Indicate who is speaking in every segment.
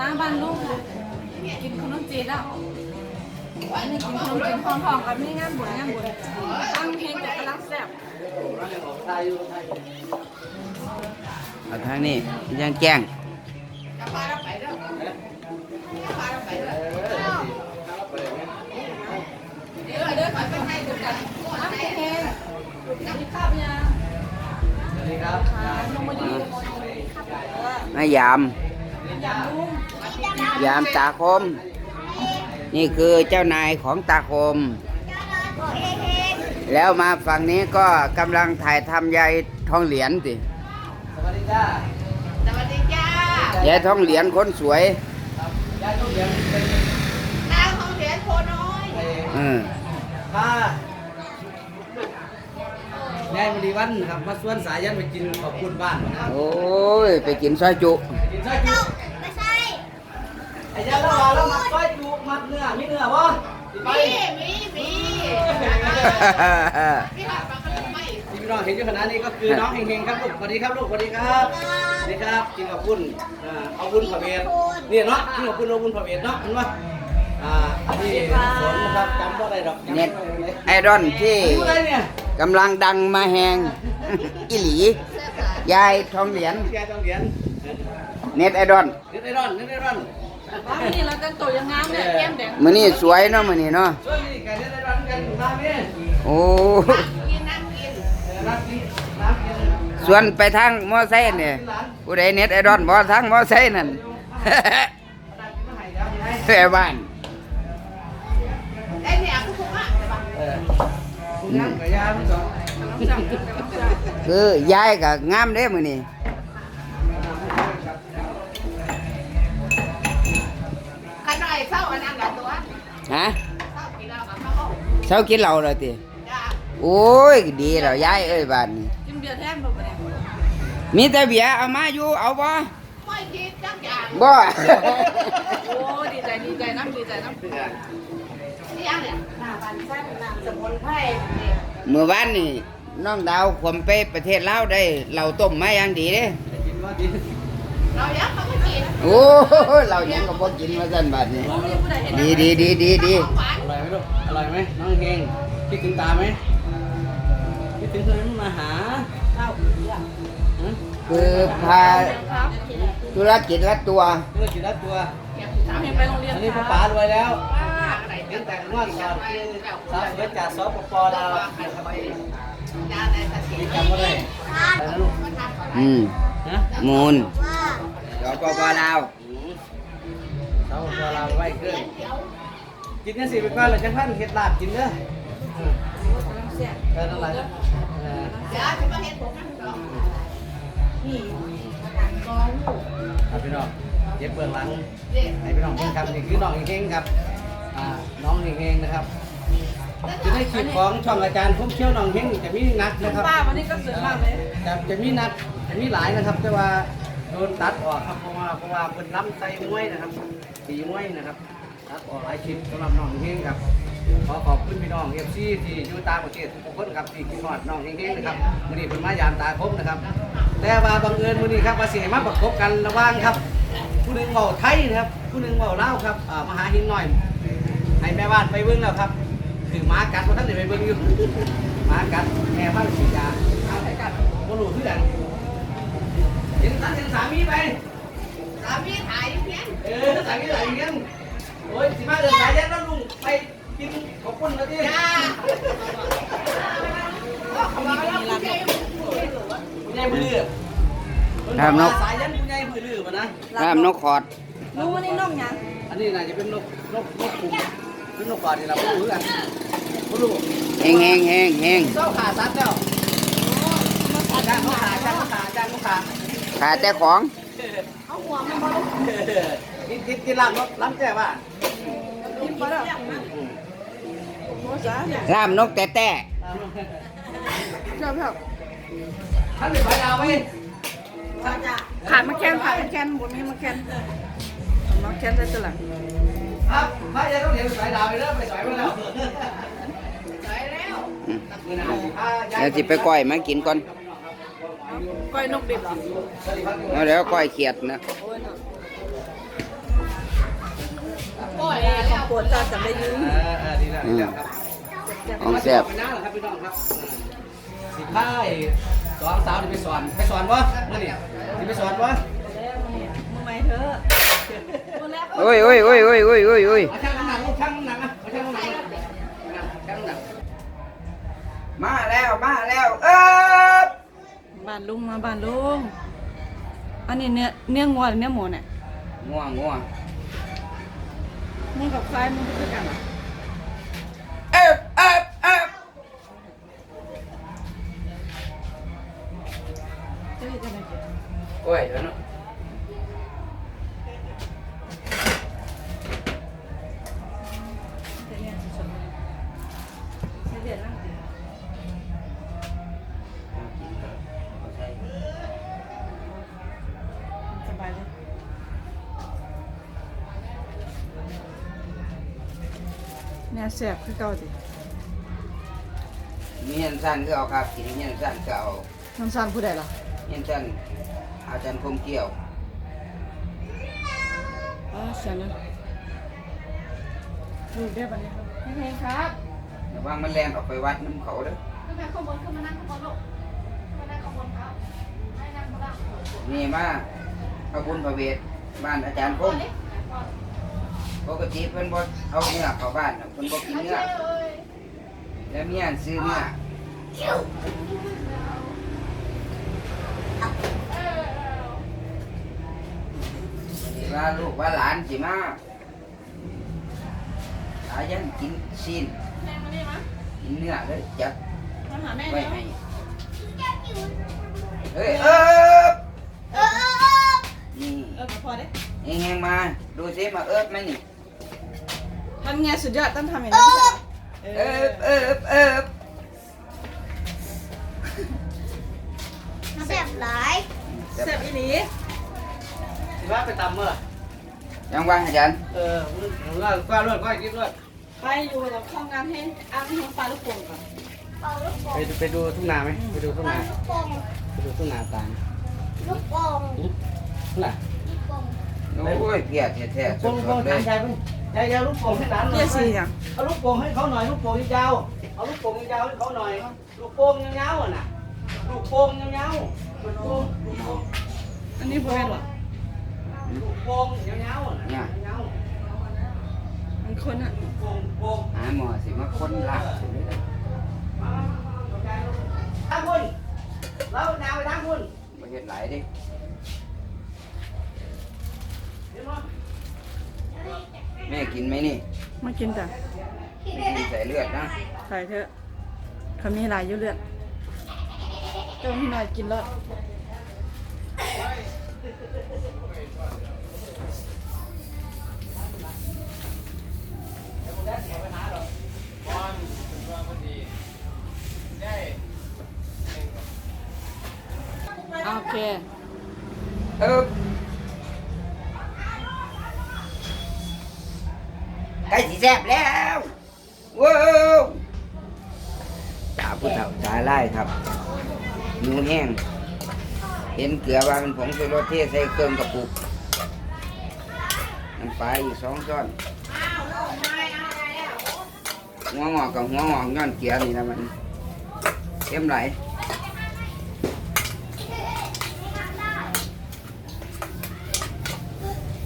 Speaker 1: มาบ้านลูกค่ะกินขนมจีนแล้วอันนี้กินขนมจีนทองทองกับนี่งานบุญงานบุญตั้งเพลงแต่กำลังแซ่บ
Speaker 2: เอาทางนี้ยังแจ้ง
Speaker 1: เดี๋ยวเดี๋ยวขอไปให้ดูกันตั้งเพลงกินข้าวยัง
Speaker 3: สวัสดีครับ
Speaker 1: ลงมาดี
Speaker 2: มายาม
Speaker 1: อ ยากลุง
Speaker 2: ยามตาคม นี่คือเจ้านายของตาคม แล้วมาฝั่งนี้ก็กำลังถ่ายทำยายทองเหรียญสิ
Speaker 3: สวัสดีจ้า
Speaker 1: สวัสดีจ้ายา
Speaker 2: ยทองเหรียญคนสวย
Speaker 3: ครับยายต้องเรียนเป็น
Speaker 1: นางของเหรียญโพน้อย
Speaker 3: เอ่อ
Speaker 2: เออ
Speaker 3: ป้ายายมณีวันครับมาสวนสายยันไปกินขอบคุณบ้านนะครับ
Speaker 2: โอ้ย ไปกินซอยจุ
Speaker 3: กินซอยจุ
Speaker 4: ไม่ใช่
Speaker 3: ไอ้ายเราเอาแล้วมัดซอยจุมัดเนื้อมีเนื้อบ่สิไป
Speaker 1: มีมีพี่หัดปากกระไม่
Speaker 3: ที่พี่น้องเห็นอยู่ขณะนี้ก็คือน้องเฮงๆครับลูกสวัสดีครับลูกสวัสดีครับสวัสดีครับกินขอบคุณเอาบุญพระเวทนี่เนาะกินขอบคุณเอาบุญพระเวทเนาะเห็นปะอ่าที่สนนะครับจำบ่ได้ดอก
Speaker 2: เน็ตไอดอนที่กำลังดังมาแหงอิหลียายทองเหรียญ
Speaker 3: ยายต้องเหรียญ
Speaker 2: เน็ตไอดอน
Speaker 3: เน็ตไอรอนเน็ตไอรอน
Speaker 1: บ้านนี่เราแต่งตัวยังงามเนี่ยแก้มแดง
Speaker 2: มื้อนี้สวยเนาะมื้อนี้เนาะ
Speaker 3: ช่วยนี่ไก่เน็ตไอรอนกันมาเม่
Speaker 2: โอ้
Speaker 1: กินน้ำกิน
Speaker 3: น้ำกินน้ำกิน
Speaker 2: ส่วนไปทางมอไซค์เนี่ยผู้ใดเน็ตไอดอนบ่ทางมอไซค์นั่นแม่บ้าน
Speaker 1: ได้เนี่ยคุณครูอะ
Speaker 3: เออคุณนั่งกับยาทั้งสอง
Speaker 2: คือ ยายก็งามเด้มื้อนี้
Speaker 1: กัน
Speaker 2: ฮะ
Speaker 1: เศร้ากินแล้วกับข้าว
Speaker 2: เช้ากินเหล้าแล้วติ
Speaker 1: จ้า
Speaker 2: โอ้ย ดีแล้วยายเอ้ยบ้านนี้
Speaker 1: กินเบียร์แท่งแบบนี้
Speaker 2: มีแต่เบียร์เอามาอยู่เอาบ่
Speaker 1: ไม่คิดจังอย่าง
Speaker 2: บ่
Speaker 1: โอ้ดีใจดีใจน้ำดีใจน้ำนี่ยังเนี่ยหน้าบันแซ่บน้ำสมุนไพรเนี่ย
Speaker 2: เมื่อวานนี่น้องดาวขวมไปประเทศลาวได้เหล้าต้มมาอย่างดีเด้
Speaker 3: กินว่าดี
Speaker 1: เรายักเขาไม่กิน
Speaker 2: โอ้เรายังก็บ่กินว่าซั่นบัดนี้
Speaker 1: เราไม่ได้พูดอะไรเห็น
Speaker 2: ดีดีดีดีดี
Speaker 1: ของหวาน
Speaker 3: อร่อยไหมลูก อร่อยไหมน้องเฮงคิดถึงตาไหมคิดถึงคนนั้นมาหา
Speaker 1: ข้าว
Speaker 3: ฮะ
Speaker 2: คือพา
Speaker 1: ครับ
Speaker 2: ธุรกิจละตัว
Speaker 3: เพื่อกินรัดตัว
Speaker 1: ถามเห็นไปโรงเรียน
Speaker 3: อันนี้พ่อป๋ารวยแล้ว
Speaker 1: ป้าอะไร
Speaker 3: เลี้ยงแต่งงอนสอดคือสาวสวยจากสปปลาวนะครับ
Speaker 1: ยาในสติ
Speaker 3: จำไม่ได้อะไรนะลูก
Speaker 2: อืม
Speaker 3: ฮะ
Speaker 2: มูล
Speaker 4: ว่า
Speaker 2: สปปลาว
Speaker 3: สาวปปลาวไว้เกินกินกันสิไปก่อนเลยจังพันเฮ็ดลาบกินเด้อเออนั่นแหละเออ
Speaker 1: เดี๋ยวจะมาเห็นผมนะนี่
Speaker 3: ครับพี่น้องเจ็บเบื้องหลัง
Speaker 1: นี่
Speaker 3: ให้พี่น้องเพิ่งครับนี่คือน้องเฮงๆครับอ่าน้องเฮงๆนะครับจะได้คลิปของช่องอาจารย์พุ่มเชี่ยวน้องเฮงจะมีนัดนะครับ
Speaker 1: ป้าวันนี้ก็สวยมากเลย
Speaker 3: จะจะมีนัดจะมีหลายนะครับแต่ว่า โดนตัดออกครับเพราะว่าเพราะว่าเป็นล้ำใส่มวยนะครับตีมวยนะครับ ตัดออกหลายคลิปสำหรับน้องเฮงครับขอขอบคุณพี่น้องเอฟซีที่อยู่ตางประเทศทุกคนครับที่กินฮอดน้องเฮงๆนะครับมื้อนี้เป็นมายามตาคมนะครับ แต่ว่าบังเอิญมื้อนี้ครับว่าสิให้มาประกบกันระว่างครับ ผู้หนึ่งเว้าไทยนะครับ ผู้หนึ่งเว้าลาครับมหาหินหน้อยให้แม่บ้านไปเบิ่งแล้วครับถือหมากัดเพราะท่านได้ไปเบิ่งอยู่หมากัดแม่บ้านฉีดาหาใครกัดบ่รู้คือกัน เห็นตันเห็นสามีไป
Speaker 1: สามีถ่ายเพี้ยน
Speaker 3: เออสามีหลายเงี้ยโอ้ยสิมาเดินสายยันแล้วลุงไปกินขอบคุณมาดิ
Speaker 1: จ้าก็ขมาแล้วคุณยาย
Speaker 3: คุณยายมือลือคุณบอกว่าสายยันคุณยายมือลือมานะ
Speaker 2: น้ำนกขอด
Speaker 1: รู้ว่านี่น้องยัง
Speaker 3: อันนี้น่าจะเป็นนกนกนกปุ่มหรือนกกอดนี่เราไม่รู้กันไม่รู้
Speaker 2: แห้งแห้งแห้งแห้ง
Speaker 3: เจ้าขาซัดแล้วจ้างเขาขาจ้างเขาขาจ้างเขาขา
Speaker 2: ขาดแต่ของ
Speaker 1: เอาหัวมันมา
Speaker 3: กินกินกินลาบรถล้ำแจ้ว่า
Speaker 1: กินไปแล้วโอ้จ้าเนี่ย
Speaker 2: ร่ามนกแต่แต่
Speaker 1: ชอบชอบ
Speaker 3: ท่านเป็นใบดาวไหม
Speaker 1: ขาดมาแค้นขาดมาแค้นบนนี้มาแค้นมาแค้นได้ตลัง
Speaker 3: ครับพระยาต้องเห็นสายดาวไปแล้วไปสอยไปแล้ว
Speaker 1: สวยแล้ว
Speaker 2: เดี๋ยวสิไปก้อยมากินก่อน
Speaker 1: ก้อยนกดิบเหรอ
Speaker 2: เอาเดี๋ยวก้อยเขียดนะ
Speaker 1: โอ้ยเนาะนี่ของปวดจ้าจำได้อยืม
Speaker 3: เออเออดีแล้วดีแล้วครับ
Speaker 2: ของแซ่บ
Speaker 3: ไปนั่งเหรอครับพี่น้องครับสิพายสองสาวนี่ไปสอนไปสอนวะมื่อนี่สิไปสอนวะ
Speaker 1: มือไหมเธอ
Speaker 2: โอ้ยโอ้ยโอ้ยโอ้ยโอ้ยโอ้ยโอ้ย
Speaker 3: เอาช่างน้ำหนักลูกช่างน้ำหนักนะเอาช่างน้ำหนักนะช่างน้ำหนัก
Speaker 2: มาแล้วมาแล้วเอ๊บ
Speaker 1: บ้านลุงมาบ้านลุงอันนี้เนื้อเนื้องัวหรือเนื้อหมูเนี่ย
Speaker 2: ง่วงง่วง
Speaker 1: นี่กับควายมันคือกันเหรอ
Speaker 2: เอ๊บเอ๊บเอ๊บ
Speaker 1: จะเห็นอะไรกัน
Speaker 2: โอ้ยเดี๋ยวนะ
Speaker 1: จะ เนี่ยแสบคือเก่าดิ
Speaker 2: มีเงินสั้นก็เอาครับกินเงินสั้นก็เอา
Speaker 1: น้ำซานผู้ใดล่ะ
Speaker 2: เงินสั้นอาจารย์คมเกี่ยว
Speaker 1: อ๋อเสียนะดูได้ปะเนี่ยเฮ้ยครับ
Speaker 2: ระวังมันแล่นออกไปวัดน้ำเขาเด้อ
Speaker 4: ขึ้นไปข้างบนขึ้นมานั่งข้างบนลูกขึ้นมานั่งข้างบนครับให้นั่งข้างล่าง
Speaker 2: นี่มาพระบุญพระเวทบ้านอาจารย์ค
Speaker 4: ก่อ
Speaker 2: ม
Speaker 4: นดิก่อน
Speaker 2: ปกติเพิ่นบ่เอาเนื้อเข้าบ้านน่ะเพิ่นบ่กินเนื้อ
Speaker 4: เอ้ย
Speaker 2: แล้วเมียซื้อเนื้อนี่ว่าลูกว่าหลานสิมาอายันกินซีน
Speaker 4: แม่มานี่มา
Speaker 2: กินเนื้อเลยจับ
Speaker 4: มาหาแม่
Speaker 2: ไว้
Speaker 4: เร็ว
Speaker 2: ให้เฮ้ยเออนี่
Speaker 1: เออพอได้
Speaker 2: เองๆมาดูสิมาเอิบไหมนี่
Speaker 1: ทำไงสุดยอดต้องทำอย่างนี้เอ
Speaker 2: เอิ
Speaker 1: อบ
Speaker 2: เอิบเอิบ
Speaker 4: แซ่บหลาย
Speaker 1: แซ่บอีหลี
Speaker 3: สิว่าไปตำเมื่อ
Speaker 2: ยังว่างอาจารย์
Speaker 3: เออมึงมึงว่าก้าวรวดก้าวกินรวด
Speaker 1: ไปอยู่กับเข้างานให้อ้างให้ปลาลูกโป่งก่อน
Speaker 4: เป่าลูกโป่ง
Speaker 3: ไปดูไปดูทุ่งนาไหมไปดูทุ่ง
Speaker 4: เป่า
Speaker 3: นา
Speaker 4: ลูกโป่ง
Speaker 3: ไปดูทุ่งนาต่าง
Speaker 4: ลูกโป่ง
Speaker 3: ทุ่งนา
Speaker 4: ลูกโป่ง
Speaker 2: โอ้ยเพียแท้ๆส
Speaker 3: โป่งโป่ง
Speaker 2: ดๆเล
Speaker 3: ทายงใจเพิ่ง ยายเอาลูกโป่งให้หลานหน่
Speaker 1: เรี
Speaker 3: อย
Speaker 1: กสิอย่าง
Speaker 3: เอาลูกโป่งให้เขาหน่อยลูกโป่งยาวๆเอาลูกโป่งยาวๆให้เขาหน่อย ลูกโป่งยาวๆอะน่ะลูกโป่งยาวๆลูกโป่งลูกโป่ง
Speaker 1: อันนี้บ่แม่นหรอ
Speaker 3: ลูกโป่งยาวๆอะน่ะยาว
Speaker 1: มันคนอะ
Speaker 3: ๆลูกโป่งโป่ง
Speaker 2: หาหมอสิมาค้นลากสิเลย
Speaker 3: มาๆยายลูกทางคุณแล้วแนวไปทางคุณ
Speaker 2: บ่เฮ็ดหลายเดิ
Speaker 3: เห็นไหม
Speaker 2: แม่กินไหมนี่
Speaker 1: มากินจ้ะ
Speaker 2: ไม่กินใส่เลือดนะ
Speaker 1: ใส่เถอะเขามีหลายอยู่เลือดเจ้าพี่น้อยกินแล้วโอเค
Speaker 2: เออ ลือว่ามันผงชูรสเทใส่เครื่องกระปุกน้ำปลาอีกสองช้อนหัวงอกกับหัวงอกย้อนเกลือนี่นะมันเข้มไหล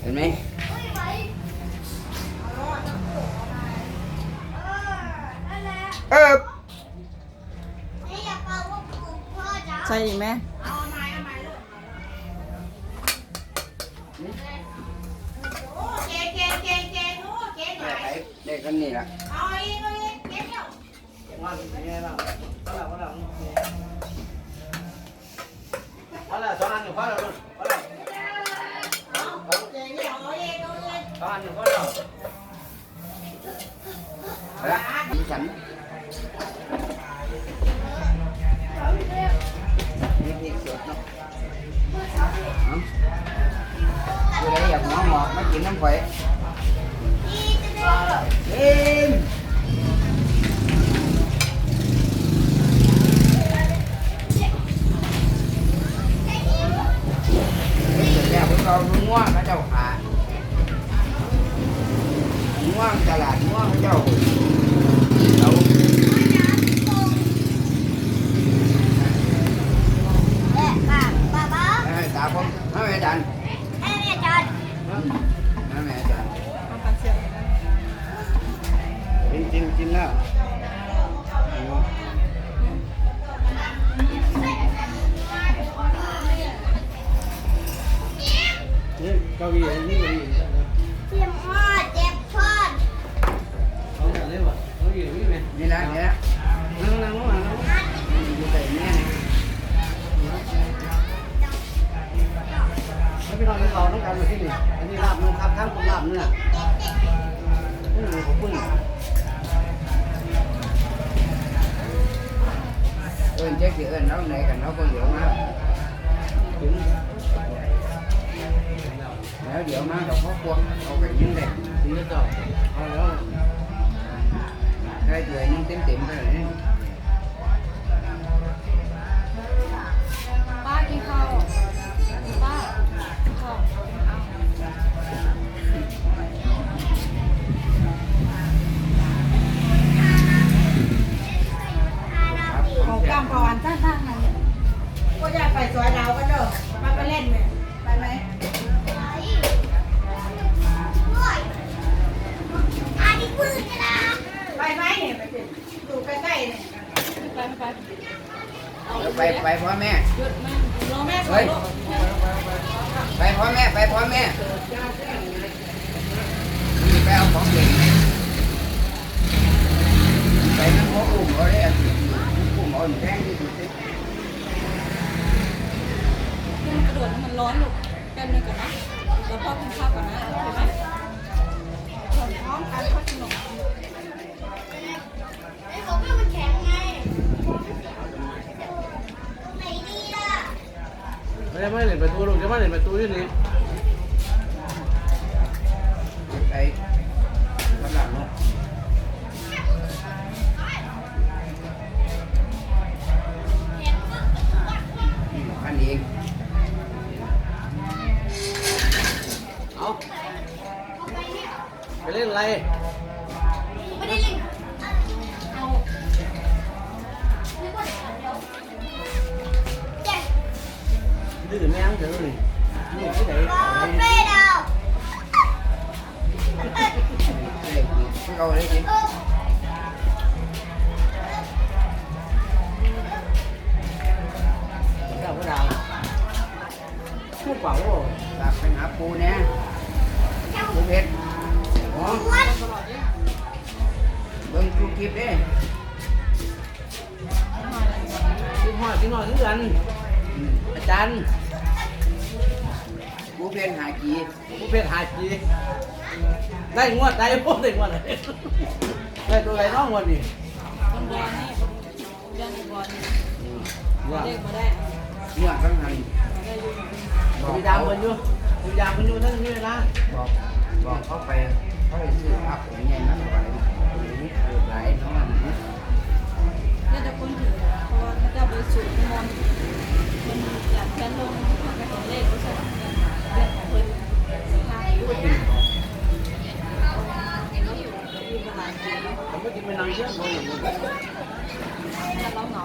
Speaker 2: เห็นไหมเออ
Speaker 4: นี่อยากเป่าลูกโป่งพ่อจ๋า
Speaker 1: ใส่อีกไหม
Speaker 4: น่อย
Speaker 2: ไปได้กันนี่ละ
Speaker 4: เอาอีกเอาอีกเก๋เดี๋ยว
Speaker 3: ว่าเป็นไงบ้างพอแล้วพอแล้วพอแล้วสองอันหนึ่งพอแล้วพอแล้ว
Speaker 4: เอาเก๋เดี๋ยวเอาอีกเอาอีก
Speaker 3: สองอันหนึ่งพอแล้ว
Speaker 2: เอาละดีฉันนี่ เดี๋ยวมากั
Speaker 5: บ
Speaker 3: พ่อพ
Speaker 2: ว
Speaker 3: ง
Speaker 2: เอาไปยิงเลย
Speaker 3: ถึงจะจอเอาแล้ว
Speaker 2: ได้เดือนนึงเต็มเต็มๆไปเลย
Speaker 1: ป้ากินข้าวป้ากินข้าว
Speaker 2: ครับผม
Speaker 1: ของ
Speaker 2: จะ
Speaker 1: กำประวันจ้างๆนั่นเนี่ยก็อยากไปสวยดาวกันเด้อไปไปเล่น ไปไป
Speaker 2: พ่อแม่
Speaker 1: หยุดแม่รอแม่ก่อ
Speaker 2: เฮ้
Speaker 1: น
Speaker 2: ย
Speaker 1: ลูก
Speaker 2: ไปพ่อแม่ไปพ่อแม่นี่ไปเอาของเด็กไปนั่งหัวอุ้มเขาเลยอะอุ้มเอาแท่งที่สุดเลย
Speaker 1: กระโดดให้มันร้อนลูกแป๊บนึงก่อนนะแล้วพ่อกินข้าวก่อนนะโอเคไหมส่วนพร้อมกันข้าวขนม
Speaker 5: ไม่ได้
Speaker 3: ไม่เล่นป ปหาปู
Speaker 2: เนี่ยปูเพชรอ๋อ
Speaker 5: วัด
Speaker 2: เบิ่งดูคลิปเด้
Speaker 3: กินหอดกินหอดที่กัน
Speaker 2: อืม
Speaker 3: อาจารย์
Speaker 2: ปูเพชรหากี
Speaker 3: ผู้เพชรหาจีได้งวดได้พวกได้งวดเลยได้ตัวไหนน้องงวดนี่
Speaker 1: คนบอลนี่เรื่องบอลนี่
Speaker 3: ว่า
Speaker 1: เด็กมาได้
Speaker 2: เมื่อตั้งหัน
Speaker 1: ได้อยู่
Speaker 2: บอก
Speaker 3: มีดา
Speaker 2: เขา
Speaker 3: มมั นอยู่มีดามมันอยู่ทั้งนี้เลยนะ
Speaker 2: บอกบอกเขาไปเขาไปซื้อพักอย่างเงี้ยนะไปนี่เปิดหลายน้องอันนี้
Speaker 1: เนี่ยจะคนถือเพราะว่าเขาจะไปสูตรมนต์มันอยากจะลงไปเห็นเลขก็ใช่เรื่องของเพิ่นทาอยู่อยู่ประมาณนี้
Speaker 3: ผมก็กินไปนางเยอะเลย
Speaker 1: แล้วเราเหงา